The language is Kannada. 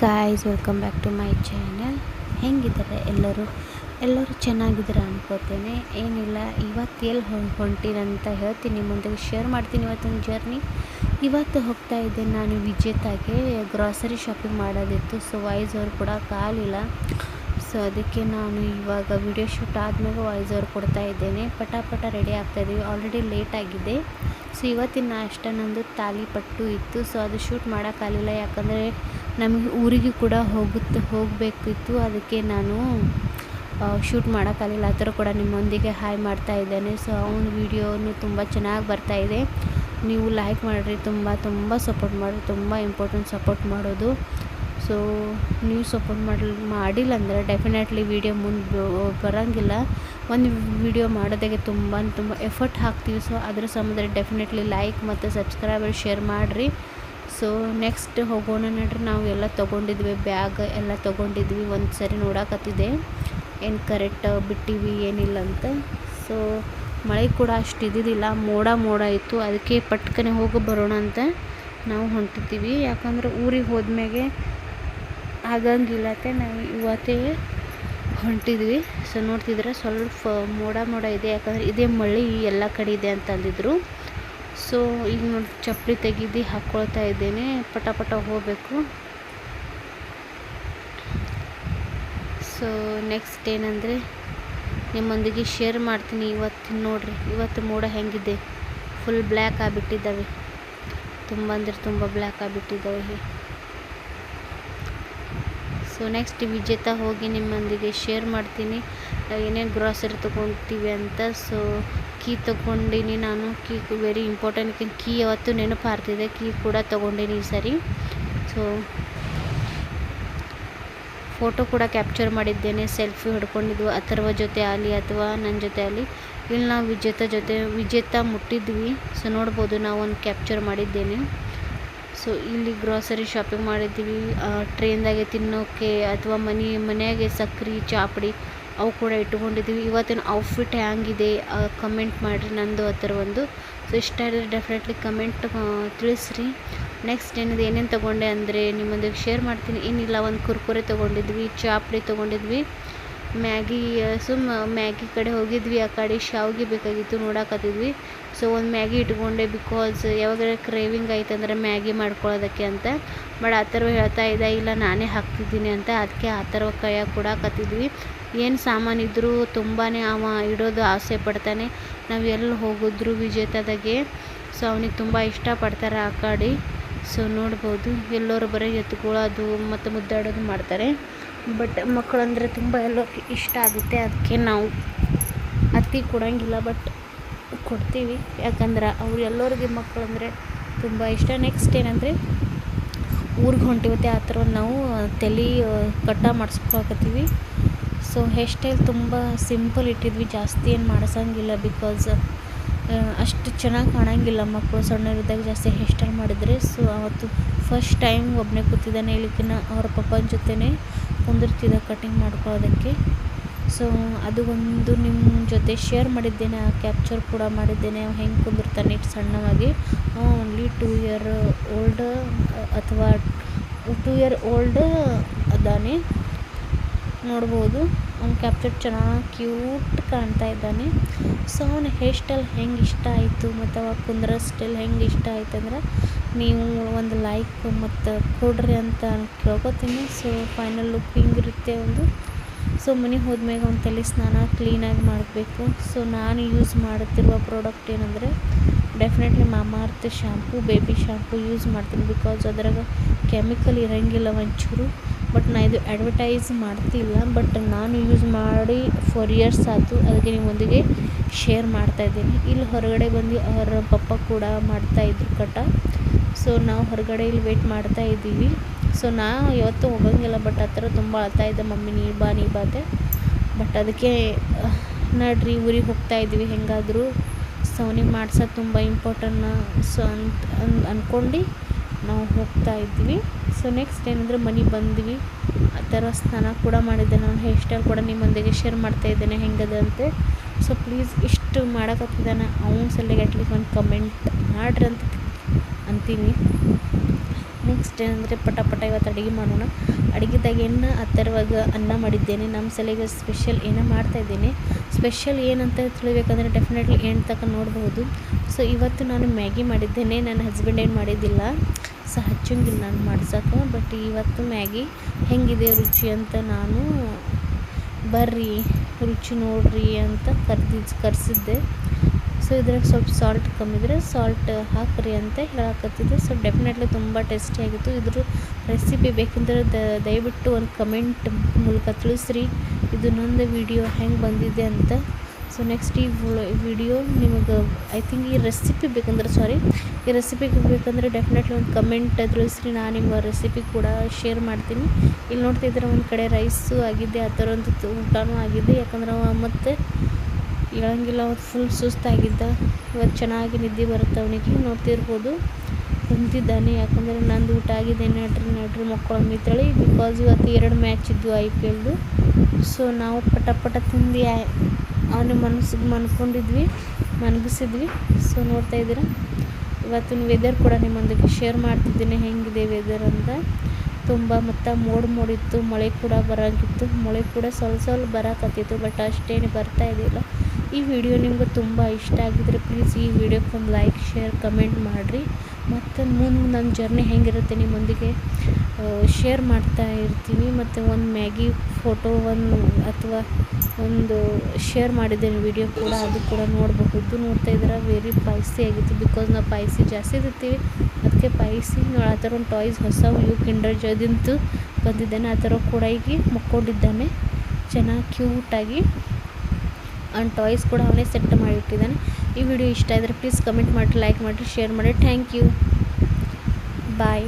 Guys welcome back to my channel ಹೆಂಗಿದ್ದಾರೆ ಎಲ್ಲರೂ? ಎಲ್ಲರೂ ಚೆನ್ನಾಗಿದ್ದಾರೆ ಅನ್ಕೋತೇನೆ. ಏನಿಲ್ಲ, ಇವತ್ತು ಎಲ್ಲಿ ಅಂತ ಹೇಳ್ತೀನಿ ಮುಂದೆ ಶೇರ್ ಮಾಡ್ತೀನಿ ಇವತ್ತೊಂದು ಜರ್ನಿ ಇವತ್ತು ಹೋಗ್ತಾ ಇದ್ದೆ ನಾನು ವಿಜೇತಾಗೆ ಗ್ರಾಸರಿ ಶಾಪಿಂಗ್ ಮಾಡೋದಿತ್ತು ಸೊ ವಾಯ್ಸ್ ಅವ್ರು ಕೂಡ ಕಾಲಿಲ್ಲ ಸೊ ಅದಕ್ಕೆ ನಾನು ಇವಾಗ ವಿಡಿಯೋ ಶೂಟ್ ಆದಮೇಲೆ ವಾಯ್ಸ್ ಅವ್ರು ಕೊಡ್ತಾ ಇದ್ದೇನೆ. ಪಟಾಪಟ ಪಟ ರೆಡಿ ಆಗ್ತಾಯಿದ್ದೀವಿ ಆಲ್ರೆಡಿ ಲೇಟ್ ಆಗಿದೆ. ಸೊ ಇವತ್ತಿನ ನಾಷ್ಟ ನಂದು ತಾಲಿಪಟ್ಟು ಇತ್ತು. ಸೊ ಅದು ಶೂಟ್ ಮಾಡೋಕ್ಕಾಗಲಿಲ್ಲ ಯಾಕಂದರೆ ನಮಗೆ ಊರಿಗೆ ಕೂಡ ಹೋಗುತ್ತೆ ಹೋಗಬೇಕಿತ್ತು. ಅದಕ್ಕೆ ನಾನು ಶೂಟ್ ಮಾಡೋಕ್ಕಾಗಲಿಲ್ಲ ಆ ಥರ ಕೂಡ ನಿಮ್ಮೊಂದಿಗೆ ಹಾಯ್ ಮಾಡ್ತಾ ಇದ್ದೇನೆ. ಸೊ ಅವನ ವೀಡಿಯೋನು ತುಂಬ ಚೆನ್ನಾಗಿ ಬರ್ತಾಯಿದೆ ನೀವು ಲೈಕ್ ಮಾಡಿರಿ. ತುಂಬ ತುಂಬ ಸಪೋರ್ಟ್ ಮಾಡಿರಿ ತುಂಬ ಇಂಪಾರ್ಟೆಂಟ್ ಸಪೋರ್ಟ್ ಮಾಡೋದು. ಸೊ ನೀವು ಸಪೋರ್ಟ್ ಮಾಡಿ, ಮಾಡಿಲ್ಲ ಅಂದರೆ ಡೆಫಿನೆಟ್ಲಿ ವೀಡಿಯೋ ಮುಂದೆ ಬರೋಂಗಿಲ್ಲ. ಒಂದು ವಿಡಿಯೋ ಮಾಡೋದಾಗೆ ತುಂಬ ತುಂಬ ಎಫರ್ಟ್ ಹಾಕ್ತೀವಿ. ಸೊ ಅದ್ರ ಸಂಬಂಧ ಡೆಫಿನೆಟ್ಲಿ ಲೈಕ್ ಮತ್ತು ಸಬ್ಸ್ಕ್ರೈಬರ್ ಶೇರ್ ಮಾಡಿರಿ. ಸೊ ನೆಕ್ಸ್ಟ್ ಹೋಗೋಣ ನೋಡ್ರಿ. ನಾವು ಎಲ್ಲ ತೊಗೊಂಡಿದ್ವಿ ಬ್ಯಾಗ್ ಎಲ್ಲ ತೊಗೊಂಡಿದ್ವಿ. ಒಂದು ಸರಿ ನೋಡಾಕತ್ತಿದೆ ಏನು ಕರೆಕ್ಟ್ ಬಿಟ್ಟಿವಿ, ಏನಿಲ್ಲ ಅಂತ. ಸೊ ಮಳೆ ಕೂಡ ಅಷ್ಟು ಇದ್ದಿದ್ದಿಲ್ಲ. ಮೋಡ ಮೋಡ ಇತ್ತು. ಅದಕ್ಕೆ ಪಟ್ಕನೆ ಹೋಗಿ ಬರೋಣ ಅಂತ ನಾವು ಹೊಂಟಿದ್ದೀವಿ. ಯಾಕಂದ್ರೆ ಊರಿಗೆ ಹೋದ್ಮೇಲೆ ಆಗಂಗಿಲ್ಲತೆ ನಾವು ಇವತ್ತೇ ಹೊಂಟಿದ್ವಿ. ಸೊ ನೋಡ್ತಿದ್ರೆ ಸ್ವಲ್ಪ ಮೋಡ ಮೋಡ ಇದೆ. ಯಾಕಂದರೆ ಇದೇ ಮಳೆ ಎಲ್ಲ ಕಡೆ ಇದೆ ಅಂತ ಅಂದಿದ್ರು ಸೊ ಈಗ ನೋಡಿ ಚಪ್ಪಲಿ ತೆಗೆದು ಹಾಕ್ಕೊಳ್ತಾ ಇದ್ದೇನೆ. ಪಟ ಪಟ ಹೋಗಬೇಕು. ಸೊ ನೆಕ್ಸ್ಟ್ ಏನಂದರೆ ನಿಮ್ಮೊಂದಿಗೆ ಶೇರ್ ಮಾಡ್ತೀನಿ ಇವತ್ತು ನೋಡಿರಿ. ಇವತ್ತು ಮೋಡ ಹೆಂಗಿದೆ? ಫುಲ್ ಬ್ಲ್ಯಾಕ್ ಆಗಿಬಿಟ್ಟಿದ್ದಾವೆ. ತುಂಬ ಅಂದರೆ ತುಂಬ ಬ್ಲ್ಯಾಕ್ ಆಗಿಬಿಟ್ಟಿದ್ದಾವೆ. ಸೊ ನೆಕ್ಸ್ಟ್ ವಿಜೇತ ಹೋಗಿ ನಿಮ್ಮೊಂದಿಗೆ ಶೇರ್ ಮಾಡ್ತೀನಿ. ಏನೇನು ಗ್ರಾಸರಿ ತೊಗೊತೀವಿ ಅಂತ. ಸೊ ಕೀ ತೊಗೊಂಡಿನಿ ನಾನು. ಕೀ ವೆರಿ ಇಂಪಾರ್ಟೆಂಟ್ ಕೀ ಯಾವತ್ತು ನೆನಪು ಹಾರ್ತಿದೆ ಕೀ ಕೂಡ ತೊಗೊಂಡಿನಿ ಈ ಸರಿ. ಸೊ ಫೋಟೋ ಕೂಡ ಕ್ಯಾಪ್ಚರ್ ಮಾಡಿದ್ದೇನೆ. ಸೆಲ್ಫಿ ಹೊಡ್ಕೊಂಡಿದ್ವು. ಅಥರ್ವ ಜೊತೆ ಆಗಲಿ ಅಥವಾ ನನ್ನ ಜೊತೆ ಆಗಲಿ. ಇಲ್ಲಿ ನಾವು ವಿಜೇತ ಜೊತೆ, ವಿಜೇತ ಮುಟ್ಟಿದ್ವಿ. ಸೊ ನೋಡ್ಬೋದು ನಾವು ಒಂದು ಕ್ಯಾಪ್ಚರ್ ಮಾಡಿದ್ದೇನೆ. ಸೊ ಇಲ್ಲಿ ಗ್ರಾಸರಿ ಶಾಪಿಂಗ್ ಮಾಡಿದ್ದೀವಿ. ಟ್ರೈನ್ದಾಗೆ ತಿನ್ನೋಕ್ಕೆ ಅಥವಾ ಮನೆ ಮನೆಯಾಗೆ ಸಕ್ರೆ, ಚಾಪಡಿ ಅವು ಕೂಡ ಇಟ್ಕೊಂಡಿದ್ದೀವಿ ಇವತ್ತಿನ ಔಟ್ಫಿಟ್ ಹ್ಯಾಂಗಿದೆ? ಕಮೆಂಟ್ ಮಾಡಿರಿ ನಂದು ಆ ಥರ ಒಂದು. ಸೊ ಇಷ್ಟ ಆದರೆ ಡೆಫಿನೆಟ್ಲಿ ಕಮೆಂಟ್ ತಿಳಿಸ್ರಿ. ನೆಕ್ಸ್ಟ್ ಏನಿದೆ, ಏನೇನು ತೊಗೊಂಡೆ ಅಂದರೆ ನಿಮ್ಮೊಂದಿಗೆ ಶೇರ್ ಮಾಡ್ತೀನಿ. ಏನಿಲ್ಲ, ಒಂದು ಕುರ್ಕುರೆ ತೊಗೊಂಡಿದ್ವಿ, ಚಾಪಡಿ ತೊಗೊಂಡಿದ್ವಿ. ಮ್ಯಾಗಿ ಸುಮ್ಮ ಮ್ಯಾಗಿ ಕಡೆ ಹೋಗಿದ್ವಿ, ಆ ಕಡೆ ಶಾವ್ಗೆ ಬೇಕಾಗಿತ್ತು ನೋಡಾಕತ್ತಿದ್ವಿ. ಸೊ, ಒಂದು ಮ್ಯಾಗಿ ಇಟ್ಕೊಂಡೆ ಬಿಕಾಸ್ ಯಾವಾಗ ಕ್ರೇವಿಂಗ್ ಆಯ್ತಂದ್ರೆ ಮ್ಯಾಗಿ ಮಾಡ್ಕೊಳ್ಳೋದಕ್ಕೆ ಅಂತ. ಬಟ್ ಆ ಥರ ಹೇಳ್ತಾ ಇದ್ದ, ಇಲ್ಲ ನಾನೇ ಹಾಕ್ತಿದ್ದೀನಿ ಅಂತ. ಅದಕ್ಕೆ ಆ ಥರ ಕೈಯಾಗ ಕೊಡಾಕತ್ತಿದ್ವಿ. ಏನು ಸಾಮಾನು ಇದ್ದರೂ ತುಂಬಾ ಅವ ಇಡೋದು ಆಸೆ ಪಡ್ತಾನೆ. ನಾವು ಎಲ್ಲಿ ಹೋಗಿದ್ರು ವಿಜೇತದಾಗೆ. ಸೊ, ಅವನಿಗೆ ತುಂಬ ಇಷ್ಟಪಡ್ತಾರೆ ಆ ಕಡೆ. ಸೊ, ನೋಡ್ಬೋದು. ಎಲ್ಲರೂ ಬರೀ ಎತ್ಕೊಳ್ಳೋದು ಮತ್ತು ಮುದ್ದಾಡೋದು ಮಾಡ್ತಾರೆ. ಬಟ್ ಮಕ್ಕಳಂದರೆ ತುಂಬ ಎಲ್ಲ ಇಷ್ಟ ಆಗುತ್ತೆ. ಅದಕ್ಕೆ ನಾವು ಅತಿ ಕೊಡೋಂಗಿಲ್ಲ, ಬಟ್ ಕೊಡ್ತೀವಿ. ಯಾಕಂದ್ರೆ ಅವ್ರು ಎಲ್ಲರಿಗೆ ಮಕ್ಕಳಂದರೆ ತುಂಬ ಇಷ್ಟ. ನೆಕ್ಸ್ಟ್ ಏನಂದರೆ ಊರಿಗೆ ಹೊಂಟಿವತ್ತೆ, ಆ ಥರ ನಾವು ತಲೆ ಕಟ್ಟ ಮಾಡಿಸ್ಕೊಳಕತ್ತೀವಿ ಸೊ ಹೇರ್ ಸ್ಟೈಲ್ ತುಂಬ ಸಿಂಪಲ್ ಇಟ್ಟಿದ್ವಿ. ಜಾಸ್ತಿ ಏನು ಮಾಡಿಸಂಗಿಲ್ಲ ಬಿಕಾಸ್ ಅಷ್ಟು ಚೆನ್ನಾಗಿ ಕಾಣಂಗಿಲ್ಲ ಮಕ್ಕಳು ಸಣ್ಣವರಿದ್ದಾಗ ಜಾಸ್ತಿ ಹೇರ್ ಸ್ಟೈಲ್ ಮಾಡಿದರೆ. ಸೊ ಅವತ್ತು ಫಸ್ಟ್ ಟೈಮ್ ಒಬ್ಬನೇ ಕೂತಿದ್ದಾನೆ ಹೇಳಿಕಿನ ಅವ್ರ ಪಪ್ಪನ ಜೊತೆನೇ ಕುಂದಿರ್ತಿದ್ದ ಕಟಿಂಗ್ ಮಾಡ್ಕೊಳ್ಳೋದಕ್ಕೆ ಸೊ ಅದು ಒಂದು ನಿಮ್ಮ ಜೊತೆ ಶೇರ್ ಮಾಡಿದ್ದೇನೆ, ಆ ಕ್ಯಾಪ್ಚರ್ ಕೂಡ ಮಾಡಿದ್ದೇನೆ. ಅವ ಹೆಂಗೆ ಕುಂದಿರ್ತಾನೆ ಇಟ್ಟು ಸಣ್ಣವಾಗಿ. ಓನ್ಲಿ ಟೂ ಇಯರ್ ಓಲ್ಡ್ ಅಥವಾ ಟೂ ಇಯರ್ ಓಲ್ಡ್ ಅದಾನೆ. ನೋಡ್ಬೋದು. ಅವ್ನು ಕ್ಯಾಪ್ಚರ್ ಚೆನ್ನಾಗಿ ಕ್ಯೂಟ್ ಕಾಣ್ತಾ ಇದ್ದಾನೆ. ಸೊ ಅವನ ಹೇರ್ ಸ್ಟೈಲ್ ಹೆಂಗೆ ಇಷ್ಟ ಆಯಿತು ಮತ್ತು ಅವಾಗ ಕುಂದ್ರ ಸ್ಟೈಲ್ ಹೆಂಗೆ ಇಷ್ಟ ಆಯ್ತು ಅಂದ್ರೆ ನೀವು ಒಂದು ಲೈಕ್ ಮತ್ತು ಕೊಡ್ರಿ ಅಂತ ಕೇಳ್ಕೊತೀನಿ. ಸೊ ಫೈನಲ್ ಲುಕ್ ಹಿಂಗಿರುತ್ತೆ ಒಂದು. ಸೊ ಮನೆಗೆ ಹೋದ್ಮೇಲೆ ಅವ್ನ ತಲೆ ಸ್ನಾನ ಕ್ಲೀನಾಗಿ ಮಾಡಬೇಕು. ಸೊ ನಾನು ಯೂಸ್ ಮಾಡುತ್ತಿರುವ ಪ್ರಾಡಕ್ಟ್ ಏನಂದರೆ definitely Mamaearth shampoo baby shampoo use ಮಾಡ್ತೀನಿ ಬಿಕಾಸ್ ಅದ್ರಾಗ ಕೆಮಿಕಲ್ ಇರೋಂಗಿಲ್ಲ ಒಂಚೂರು. ಬಟ್ ನಾ ಇದು ಅಡ್ವರ್ಟೈಸ್ ಮಾಡ್ತಿಲ್ಲ, ಬಟ್ ನಾನು ಯೂಸ್ ಮಾಡಿ ಫೋರ್ ಇಯರ್ಸ್ ಆಯಿತು. ಅದಕ್ಕೆ ನಿಮ್ಮೊಂದಿಗೆ ಶೇರ್ ಮಾಡ್ತಾ ಇದ್ದೀನಿ. ಇಲ್ಲಿ ಹೊರಗಡೆ ಬಂದು ಅವರ ಪಪ್ಪ ಕೂಡ ಮಾಡ್ತಾಯಿದ್ರು ಕಟ. ಸೊ ನಾವು ಹೊರಗಡೆ ಇಲ್ಲಿ ವೇಟ್ ಮಾಡ್ತಾ ಇದ್ದೀವಿ. ಸೊ ನಾ ಯಾವತ್ತೂ ಹೋಗಂಗಿಲ್ಲ, ಬಟ್ ಆ ಥರ ತುಂಬ ಅಳ್ತಾ ಇದ್ದೆ ಮಮ್ಮಿ, ನೀ ಬಾ, ನೀ ಬಾತೆ ಬಟ್ ಅದಕ್ಕೆ ನಡ್ರಿ, ಊರಿಗೆ ಹೋಗ್ತಾ ಇದ್ದೀವಿ. ಹೆಂಗಾದರೂ ಸೊ ಅವನಿಗೆ ಮಾಡ್ಸೋದು ತುಂಬ ಇಂಪಾರ್ಟೆಂಟ್ ಸೊ ಅಂತ ಅಂದ್ಕೊಂಡು ನಾವು ಹೋಗ್ತಾ ಇದ್ವಿ. ಸೊ ನೆಕ್ಸ್ಟ್ ಏನಂದರೆ ಮನೆ ಬಂದ್ವಿ. ಆ ಥರ ಸ್ನಾನ ಕೂಡ ಮಾಡಿದ್ದೆ ನಾನು. ಹೇರ್ ಸ್ಟೈಲ್ ಕೂಡ ನಿಮ್ಮೊಂದಿಗೆ ಶೇರ್ ಮಾಡ್ತಾ ಇದ್ದೇನೆ. ಹೆಂಗದ ಅಂತೆ? ಸೊ ಪ್ಲೀಸ್ ಇಷ್ಟು ಮಾಡೋಕತ್ತಿದ್ದಾನೆ. ಅವನ ಸಲಿಗೆ ಅಟ್ಲೀಸ್ಟ್ ಒಂದು ಕಮೆಂಟ್ ಮಾಡ್ರಿ ಅಂತ ಅಂತೀನಿ. ನೆಕ್ಸ್ಟ್ ಏನಂದರೆ ಪಟ ಪಟ ಇವತ್ತು ಅಡುಗೆ ಮಾಡೋಣ. ಅಡುಗೆದಾಗ ಏನು ಅಥರ್ವಾಗ ಅನ್ನ ಮಾಡಿದ್ದೇನೆ. ನಮ್ಮ ಸಲಿಗೆ ಸ್ಪೆಷಲ್ ಏನೋ ಮಾಡ್ತಾಯಿದ್ದೀನಿ ಸ್ಪೆಷಲ್ ಏನಂತ ತಿಳಿಬೇಕಂದ್ರೆ ಡೆಫಿನೆಟ್ಲಿ ಏನು ತಕ್ಕ ನೋಡ್ಬೋದು ಸೊ ಇವತ್ತು ನಾನು ಮ್ಯಾಗಿ ಮಾಡಿದ್ದೇನೆ. ನನ್ನ ಹಸ್ಬೆಂಡ್ ಏನು ಮಾಡಿದ್ದಿಲ್ಲ. ಸೊ ಹಚ್ಚಂಗಿಲ್ಲ ನಾನು ಮಾಡ್ಸೋಕೆ ಬಟ್ ಇವತ್ತು ಮ್ಯಾಗಿ ಹೆಂಗಿದೆ ರುಚಿ ಅಂತ ನಾನು ಬರ್ರಿ, ರುಚಿ ನೋಡ್ರಿ ಅಂತ ಕರ್ದಿ, ಕರೆಸಿದ್ದೆ. ಸೊ ಇದ್ರಾಗ ಸ್ವಲ್ಪ ಸಾಲ್ಟ್ ಕಮ್ಮಿದ್ರೆ ಸಾಲ್ಟ್ ಹಾಕ್ರಿ ಅಂತ ಹೇಳಕತ್ತಿದ್ದೆ. ಸೊ ಡೆಫಿನೆಟ್ಲಿ ತುಂಬ ಟೇಸ್ಟಿಯಾಗಿತ್ತು ಇದ್ರ ರೆಸಿಪಿ ಬೇಕಂದ್ರೆ ದಯವಿಟ್ಟು ಒಂದು ಕಮೆಂಟ್ ಮೂಲಕ ತಿಳಿಸ್ರಿ. ಇದು ನಂದು ವಿಡಿಯೋ ಹೆಂಗೆ ಬಂದಿದೆ ಅಂತ ಸೊ ನೆಕ್ಸ್ಟ್ ಈ ವಿಡಿಯೋ ನಿಮಗೆ ಐ ಥಿಂಕ್ ಈ ರೆಸಿಪಿ ಬೇಕಂದ್ರೆ ಸಾರಿ ಈ ರೆಸಿಪಿ ಬೇಕಂದರೆ ಡೆಫಿನೆಟ್ಲಿ ಒಂದು ಕಮೆಂಟ್ ತಿಳಿಸ್ರಿ ನಾನು ನಿಮ್ಮ ರೆಸಿಪಿ ಕೂಡ ಶೇರ್ ಮಾಡ್ತೀನಿ. ಇಲ್ಲಿ ನೋಡ್ತಿದ್ರೆ ಒಂದು ಕಡೆ ರೈಸು ಆಗಿದೆ, ಆ ಥರ ಒಂದು ಊಟನೂ ಆಗಿದೆ. ಯಾಕಂದ್ರೆ ಮತ್ತೆ ಹೇಳಂಗಿಲ್ಲ ಅವ್ರು ಫುಲ್ ಸುಸ್ತಾಗಿದ್ದ. ಇವತ್ತು ಚೆನ್ನಾಗಿ ನಿದ್ದೆ ಬರುತ್ತೆ ಅವನಿಗೆ. ನೋಡ್ತಿರ್ಬೋದು ಕುಂತಿದ್ದಾನೆ ಯಾಕಂದರೆ ನಂದು ಊಟ ಆಗಿದೆ, ನಡ್ರಿ ನಡ್ರಿ ಮಕ್ಕಳು ಅಂತೇಳಿ ಬಿಕಾಸ್ ಇವತ್ತು ಎರಡು ಮ್ಯಾಚ್ ಇದ್ವು ಐ ಪಿ ಎಲ್ದು ಸೊ ನಾವು ಪಟ ಪಟ ತಿಂದು ಅವನ ಮನಸ್ಸಿಗೆ ಮನ್ಕೊಂಡಿದ್ವಿ, ಮನಗಿಸಿದ್ವಿ. ಸೊ ನೋಡ್ತಾ ಇದ್ದೀರಾ? ಇವತ್ತಿನ ವೆದರ್ ಕೂಡ ನಿಮ್ಮೊಂದಿಗೆ ಶೇರ್ ಮಾಡ್ತಿದ್ದೀನಿ. ಹೆಂಗಿದೆ ವೆದರ್ ಅಂತ? ತುಂಬ ಮತ್ತು ಮೋಡ ಮೋಡಿತ್ತು, ಮಳೆ ಕೂಡ ಬರೋಂಗಿತ್ತು. ಮಳೆ ಕೂಡ ಸ್ವಲ್ಪ ಸ್ವಲ್ಪ ಬರೋಕತ್ತಿತ್ತು ಬಟ್ ಅಷ್ಟೇನು ಬರ್ತಾ ಇದ್ದಿಲ್ಲ. ಈ ವಿಡಿಯೋ ನಿಮ್ಗೆ ತುಂಬ ಇಷ್ಟ ಆಗಿದ್ರೆ ಪ್ಲೀಸ್ ಈ ವಿಡಿಯೋಕ್ಕೆ ಒಂದು ಲೈಕ್ ಶೇರ್ ಕಮೆಂಟ್ ಮಾಡಿರಿ. ಮತ್ತು ಮುಂದೆ ನನ್ನ ಜರ್ನಿ ಹೆಂಗಿರುತ್ತೆ ನಿಮ್ಮೊಂದಿಗೆ ಶೇರ್ ಮಾಡ್ತಾ ಇರ್ತೀನಿ. ಮತ್ತು ಒಂದು ಮ್ಯಾಗಿ ಫೋಟೋ ಒಂದು ಅಥವಾ ಒಂದು ಶೇರ್ ಮಾಡಿದ್ದೇನೆ ವಿಡಿಯೋ ಕೂಡ, ಅದು ಕೂಡ ನೋಡಬಹುದು ನೋಡ್ತಾ ಇದ್ರೆ ವೆರಿ ಪೈಸಿ ಆಗಿತ್ತು. ಬಿಕಾಸ್ ನಾವು ಪೈಸಿ ಜಾಸ್ತಿ ಇರ್ತೀವಿ ಅದಕ್ಕೆ ಪೈಸಿ ಆ ಥರ ಒಂದು ಟಾಯ್ಸ್ ಹೊಸ ಯು ಕಿಂಡರ್ ಜದಿಂತು ಬಂದಿದ್ದಾನೆ. ಆ ಥರ ಕೂಡ ಈಗ ಮುಕ್ಕೊಂಡಿದ್ದಾನೆ. ಚೆನ್ನಾಗಿ ಕ್ಯೂಟಾಗಿ ಆ್ಯಂಡ್ ಟಾಯ್ಸ್ ಕೂಡ ಅವನೇ ಸೆಟ್ ಮಾಡಿಟ್ಟಿದ್ದಾನೆ. ಈ ವಿಡಿಯೋ ಇಷ್ಟ ಆದರೆ ಪ್ಲೀಸ್ ಕಮೆಂಟ್ ಮಾಡಿರಿ ಲೈಕ್ ಮಾಡಿರಿ ಶೇರ್ ಮಾಡಿ ಥ್ಯಾಂಕ್ ಯು ಬಾಯ್